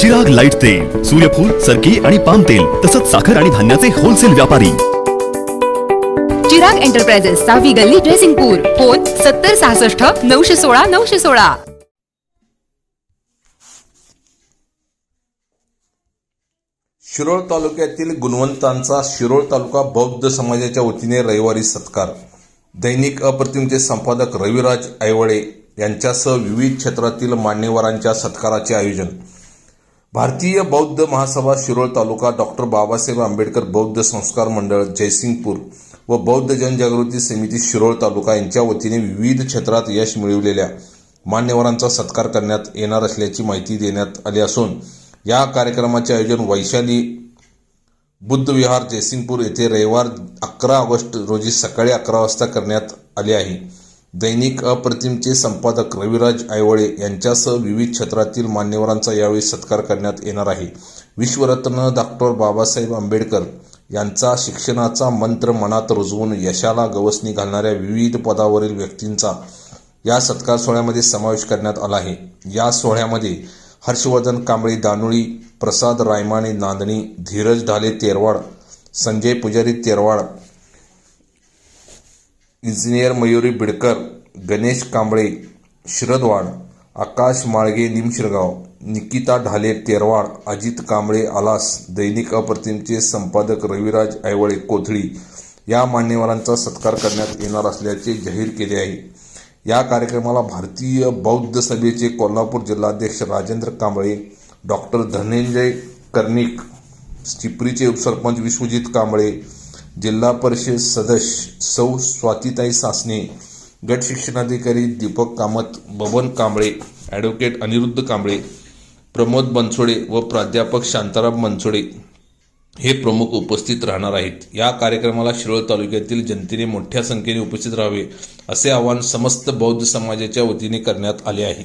Chirag light तेल सूर्यफूल सरकी आणि पाम तेल तसंच साखर आणि धान्याचे होलसेल व्यापारी. चिराग एंटरप्राइजेस सहावी गल्ली ड्रेसिंगपूर फोन सत्तर सहासष्ट नऊशे सोळा नऊशे सोळा. शिरोळ तालुक्यातील गुणवंतांचा शिरोळ तालुका बौद्ध समाजाच्या वतीने रविवारी सत्कार. दैनिक अप्रतिमचे संपादक रविराज ऐवळे यांच्यासह विविध क्षेत्रातील मान्यवरांच्या सत्काराचे आयोजन. भारतीय बौद्ध महासभा शिरोळ तालुका डॉक्टर बाबासाहेब आंबेडकर बौद्ध संस्कार मंडळ जयसिंगपूर व बौद्ध जनजागृती समिती शिरोळ तालुका यांच्या वतीने विविध क्षेत्रात यश मिळवलेल्या मान्यवरांचा सत्कार करण्यात येणार असल्याची माहिती देण्यात आली असून या कार्यक्रमाचे आयोजन वैशाली बुद्ध विहार जयसिंगपूर येथे रविवार अकरा ऑगस्ट रोजी सकाळी अकरा वाजता करण्यात आले आहे. दैनिक अप्रतिमचे संपादक रविराज आयवळे यांच्यासह विविध क्षेत्रातील मान्यवरांचा यावेळी सत्कार करण्यात येणार आहे. विश्वरत्न डॉक्टर बाबासाहेब आंबेडकर यांचा शिक्षणाचा मंत्र मनात रुजवून यशाला गवसणी घालणाऱ्या विविध पदावरील व्यक्तींचा या सत्कार सोहळ्यामध्ये समावेश करण्यात आला आहे. या सोहळ्यामध्ये हर्षवर्धन कांबळे दानुळी प्रसाद रायमाने नांदणी धीरज ढाले तेरवाड संजय पुजारी तेरवाड इंजिनियर मयुरी बिडकर गणेश कांबळे शिरदवाड आकाश माळगे निमशिरगाव निकिता ढाले तेरवाड अजित कांबळे आलास दैनिक अप्रतिमचे संपादक रविराज ऐवळे कोथळी या मान्यवरांचा सत्कार करण्यात येणार असल्याचे जाहीर केले आहे. या कार्यक्रमाला भारतीय बौद्ध सभेचे कोल्हापूर जिल्हाध्यक्ष राजेंद्र कांबळे डॉक्टर धनंजय कर्णिक चिपरीचे उपसरपंच विश्वजित कांबळे जिल्हा परिषद सदस्य सौ स्वातीताई सासने गट शिक्षणाधिकारी दीपक कामत बबन कांबळे ॲडव्होकेट अनिरुद्ध कांबळे प्रमोद बनसोडे व प्राध्यापक शांताराम बनसोडे हे प्रमुख उपस्थित राहणार आहेत. या कार्यक्रमाला शिरोळ तालुक्यातील जनतेने मोठ्या संख्येने उपस्थित राहावे असे आवाहन समस्त बौद्ध समाजाच्या वतीने करण्यात आले आहे.